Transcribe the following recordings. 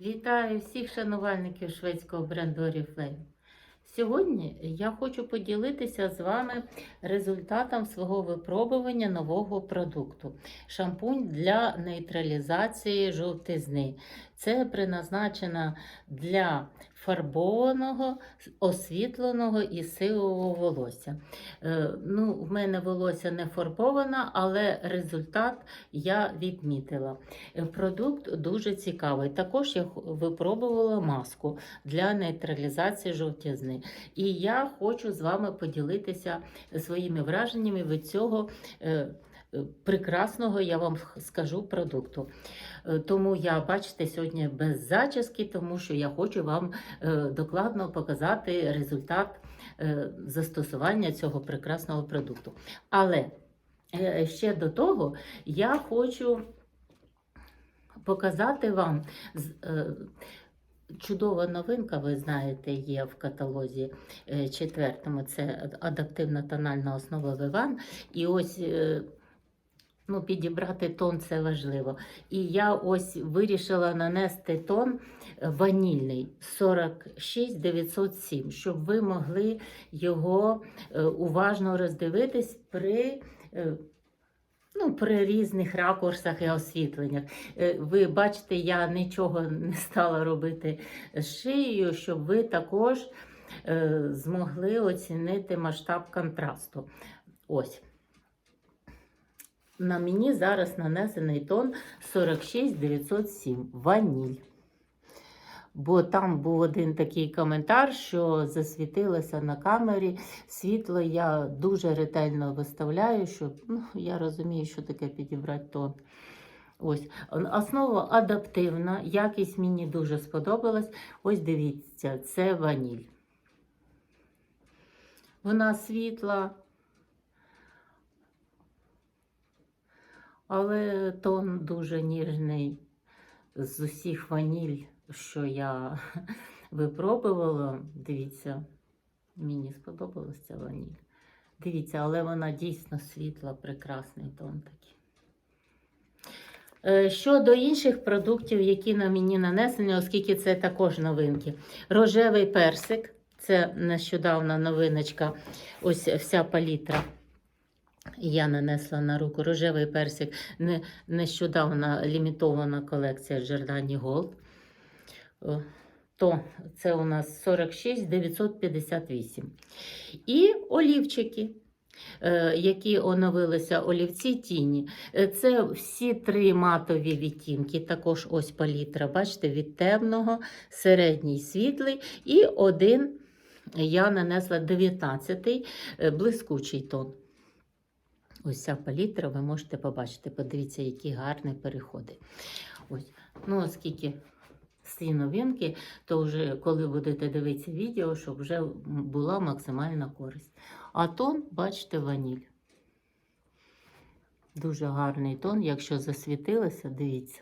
Вітаю всіх шанувальників шведського бренду Oriflame. Сьогодні я хочу поділитися з вами результатом свого випробування нового продукту. Шампунь для нейтралізації жовтизни. Це призначено для фарбованого, освітленого і сивого волосся. Е, ну, в мене волосся не фарбоване, але результат я відмітила. Продукт дуже цікавий. Також я випробувала маску для нейтралізації жовтізни. І я хочу з вами поділитися своїми враженнями від цього е, прекрасного, я вам скажу, продукту. Е, Тому я, бачите, сьогодні без зачіски, тому що я хочу вам е, докладно показати результат е, застосування цього прекрасного продукту. Але е, ще до того я хочу показати вам е, чудова новинка, ви знаєте, є в каталозі е, четвертому. Це адаптивна тональна основа Виван. І ось. Ну, підібрати тон це важливо. І я ось вирішила нанести тон е, ванільний 46907, щоб ви могли його е, уважно роздивитись при е, ну, при різних ракурсах і освітленнях. Ви бачите, я нічого не стала робити з шиєю, щоб ви також змогли оцінити масштаб контрасту. Ось. На мені зараз нанесений тон 46907 ваніль. Бо там був один такий коментар, що засвітилося на камері. Світло я дуже ретельно виставляю, щоб ну, я розумію, що таке підібрати тон. Ось основа адаптивна, якість мені дуже сподобалась. Ось дивіться, це ваніль. Вона світла, але тон дуже ніжний з усіх ваніль, що я випробувала. Дивіться, мені сподобалася ця ваніль. Дивіться, але вона дійсно світла, прекрасний тон такий. Е, Щодо інших продуктів, які на мені нанесені, оскільки це також новинки. Рожевий персик, це нещодавна новиночка, ось вся палітра. Я нанесла на руку рожевий персик. Не, нещодавно лімітована колекція Giordani Gold. То це у нас 46 958. І олівчики, е, які оновилися олівці тіні. Е, Це всі три матові відтінки. Також ось палітра. Бачите, від темного, середній світлий і один я нанесла 19-й е, блискучий тон. Ось ця палітра, ви можете побачити. Подивіться, які гарні переходи. Ось. Ну, оскільки ці новинки, то вже коли будете дивитися відео, щоб вже була максимальна користь. А тон, бачите, ваніль. Дуже гарний тон, якщо засвітилося, дивіться.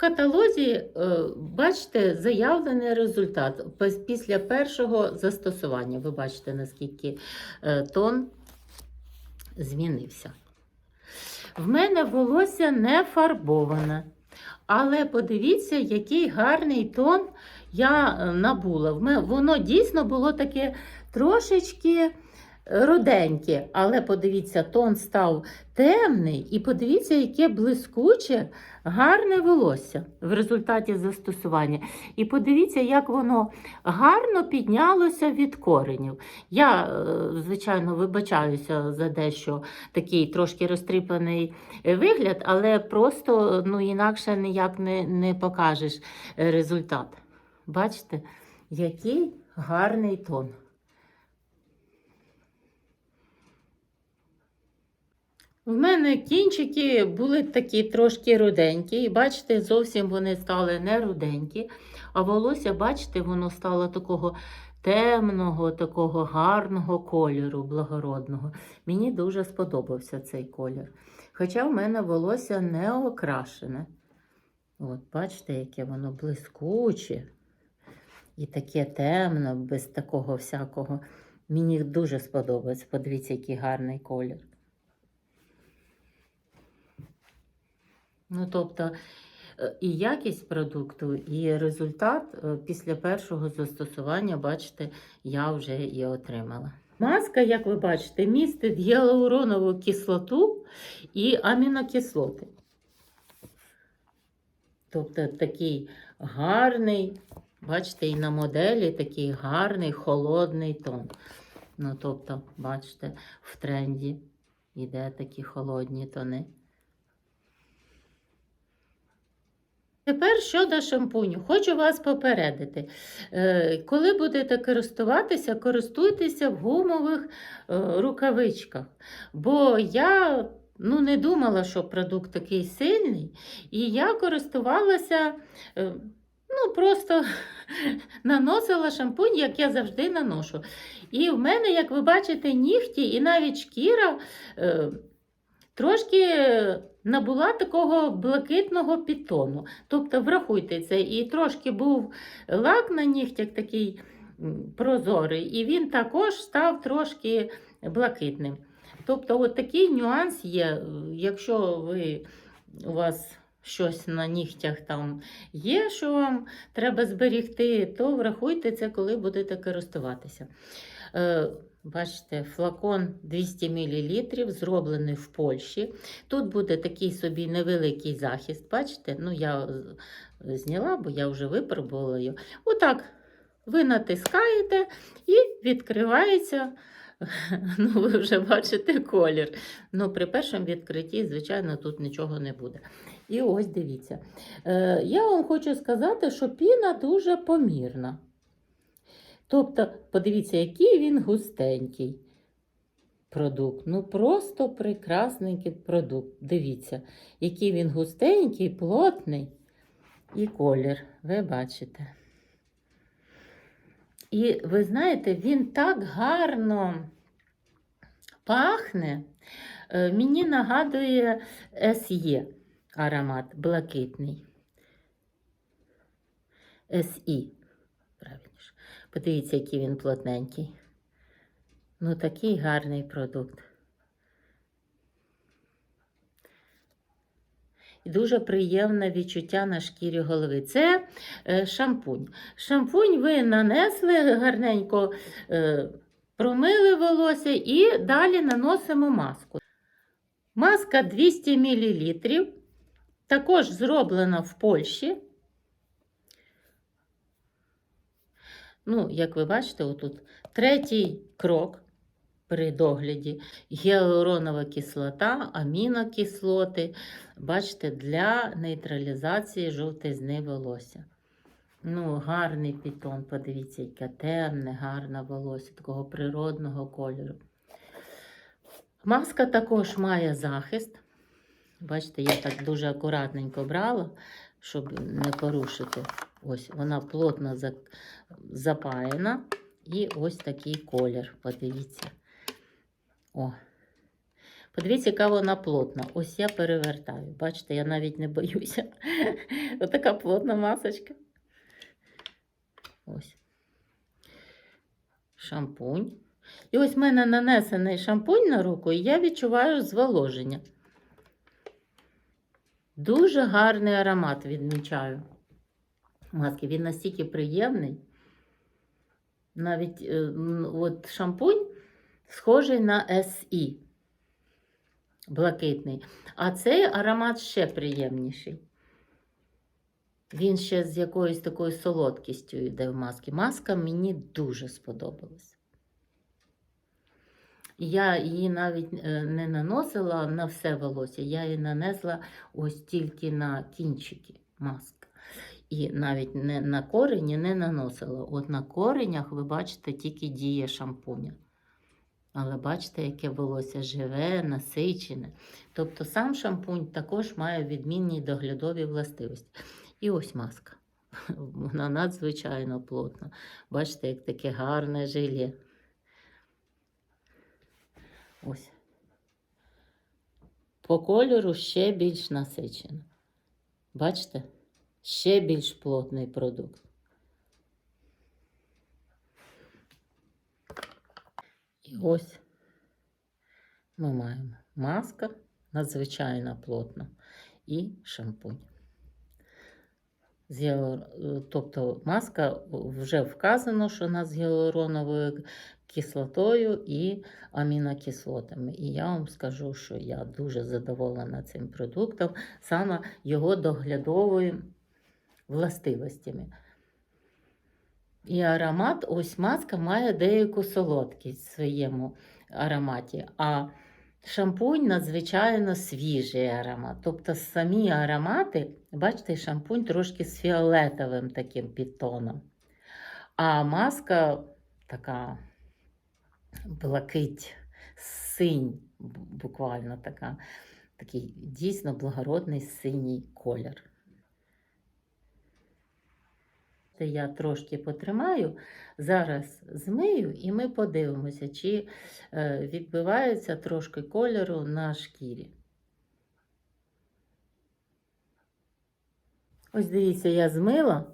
Каталозі, е, бачите, заявлений результат після першого застосування. Ви бачите, наскільки е, тон змінився. В мене волосся не фарбоване. Але подивіться, який гарний тон я е, набула. Воно дійсно було таке трошечки руденьке, але подивіться, тон став темний, і подивіться, яке блискуче, гарне волосся в результаті застосування. І подивіться, як воно гарно піднялося від коренів. Я, е, звичайно, вибачаюся за дещо такий трошки розтріпаний е, вигляд, але просто ну, інакше ніяк не, не покажеш результат. Бачите, який гарний тон. В мене кінчики були такі трошки руденькі, і бачите, зовсім вони стали не руденькі, а волосся, бачите, воно стало такого темного, такого гарного кольору, благородного. Мені дуже сподобався цей колір. Хоча в мене волосся не окрашене. От, бачите, яке воно блискуче і таке темне, без такого всякого. Мені дуже сподобається. Подивіться, який гарний колір. Ну, тобто, е, і якість продукту, і результат е, після першого застосування, бачите, я вже і отримала. Маска, як ви бачите, містить гіалуронову кислоту і амінокислоти. Тобто такий гарний, бачите, і на моделі такий гарний холодний тон. Ну, тобто, бачите, в тренді йде такі холодні тони. Тепер щодо шампуню, хочу вас попередити. Е, Коли будете користуватися, користуйтеся в гумових е, рукавичках. Бо я ну, не думала, що продукт такий сильний, і я користувалася, е, ну, просто наносила шампунь, як я завжди наношу. І в мене, як ви бачите, нігті і навіть шкіра. Е, Трошки набула такого блакитного підтону. Тобто, врахуйте це, і трошки був лак на нігтях такий прозорий, і він також став трошки блакитним. Тобто, от такий нюанс є. Якщо ви, у вас щось на нігтях там є, що вам треба зберігти, то врахуйте це, коли будете користуватися. Бачите, флакон 200 мл, зроблений в Польщі. Тут буде такий собі невеликий захист. Бачите? Ну, я зняла, бо я вже випробувала його. Отак ви натискаєте і відкривається. Ну, ви вже бачите колір. Ну, при першому відкритті, звичайно, тут нічого не буде. І ось дивіться. Е, я вам хочу сказати, що піна дуже помірна. Тобто, подивіться, який він густенький продукт. Ну, просто прекрасненький продукт. Дивіться, який він густенький, плотний і колір. Ви бачите. І ви знаєте, він так гарно пахне. Е, Мені нагадує SE аромат блакитний. Правильніше. Подивіться, який він плотненький. Ну, такий гарний продукт. І дуже приємне відчуття на шкірі голови. Це е, шампунь. Шампунь ви нанесли гарненько, е, промили волосся і далі наносимо маску. Маска 200 мл, також зроблена в Польщі. Ну, як ви бачите, отут третій крок при догляді гіалуронова кислота, амінокислоти. Бачите, для нейтралізації жовтизни волосся. Ну, гарний пітон, подивіться, яке темне, гарне волосся, такого природного кольору. Маска також має захист. Бачите, я так дуже акуратненько брала, щоб не порушити. Ось вона плотно за- запаяна. І ось такий колір. Подивіться. О. Подивіться, яка вона плотна. Ось я перевертаю. Бачите, я навіть не боюся. Отака плотна масочка. Ось. Шампунь. І ось в мене нанесений шампунь на руку, і я відчуваю зволоження. Дуже гарний аромат відмічаю. Маски. Він настільки приємний. Навіть е, от шампунь схожий на SE. Блакитний. А цей аромат ще приємніший. Він ще з якоюсь такою солодкістю йде в маски. Маска мені дуже сподобалась. Я її навіть е, не наносила на все волосся, я її нанесла ось тільки на кінчики маска. І навіть не на корені не наносила. От на коренях ви бачите тільки діє шампуня. Але бачите, яке волосся живе, насичене. Тобто сам шампунь також має відмінні доглядові властивості. І ось маска. Вона надзвичайно плотна. Бачите, як таке гарне желе. Ось. По кольору ще більш насичено. Бачите? Ще більш плотний продукт. І ось ми маємо маска надзвичайно плотна. і шампунь. Тобто маска вже вказано, що вона з гіалуроновою кислотою і амінокислотами. І я вам скажу, що я дуже задоволена цим продуктом, саме його доглядовими властивостями. І аромат, ось маска має деяку солодкість в своєму ароматі, а шампунь надзвичайно свіжий аромат. Тобто самі аромати, бачите, шампунь трошки з фіолетовим таким підтоном. А маска така блакить, синь, буквально така, такий дійсно благородний синій колір. Це я трошки потримаю, зараз змию і ми подивимося, чи е, відбивається трошки кольору на шкірі. Ось дивіться, я змила.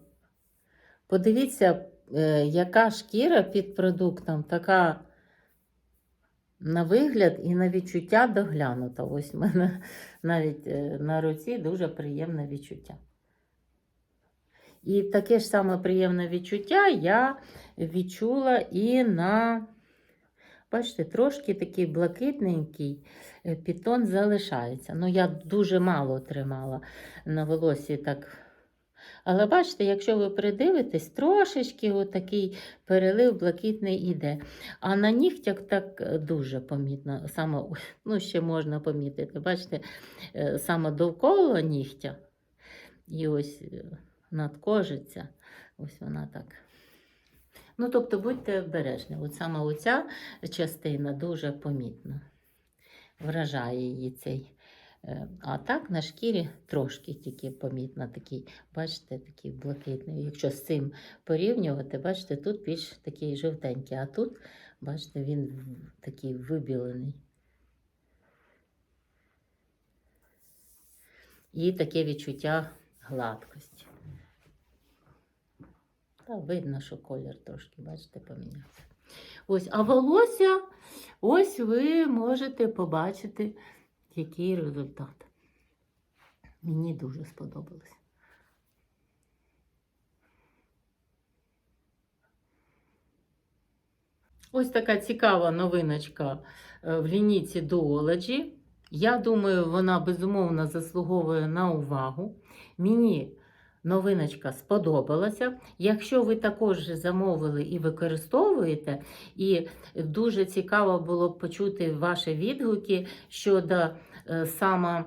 Подивіться, е, яка шкіра під продуктом, така на вигляд і на відчуття доглянута. Ось в мене навіть е, на руці дуже приємне відчуття. І таке ж саме приємне відчуття я відчула і на, бачите, трошки такий блакитненький е, підтон залишається. Ну, я дуже мало тримала на волосі так. Але бачите, якщо ви придивитесь, трошечки отакий перелив блакитний іде. А на нігтях так е, дуже помітно, саме, ну, ще можна помітити, бачите, е, саме довкола нігтя. І ось надкожиця, ось вона так. Ну, тобто будьте обережні. От саме оця частина дуже помітна. Вражає її цей. е, А так на шкірі трошки тільки помітно такий, бачите, такий блакитний. Якщо з цим порівнювати, бачите, тут більш такий жовтенький, а тут, бачите, він такий вибілений. І таке відчуття гладкості. Та видно, що колір трошки, бачите, помінявся. Ось, а волосся, ось ви можете побачити, який результат. Мені дуже сподобалось. Ось така цікава новиночка е, в лінійці Duology. Я думаю, вона безумовно заслуговує на увагу. Мені новиночка сподобалася. Якщо ви також замовили і використовуєте, і дуже цікаво було б почути ваші відгуки щодо е, саме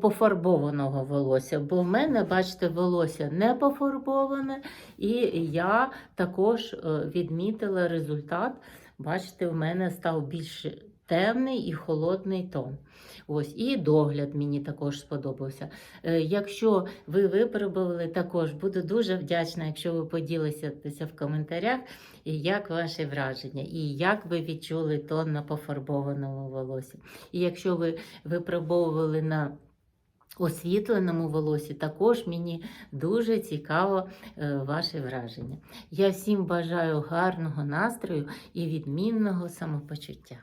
пофарбованого волосся. Бо в мене, бачите, волосся не пофарбоване, і я також е, відмітила результат. Бачите, в мене став більш темний і холодний тон. Ось, і догляд мені також сподобався. Е, Якщо ви випробували, також буду дуже вдячна, якщо ви поділитеся в коментарях, як ваші враження, і як ви відчули тон на пофарбованому волосі. І якщо ви випробовували на освітленому волосі, також мені дуже цікаво е, ваші враження. Я всім бажаю гарного настрою і відмінного самопочуття.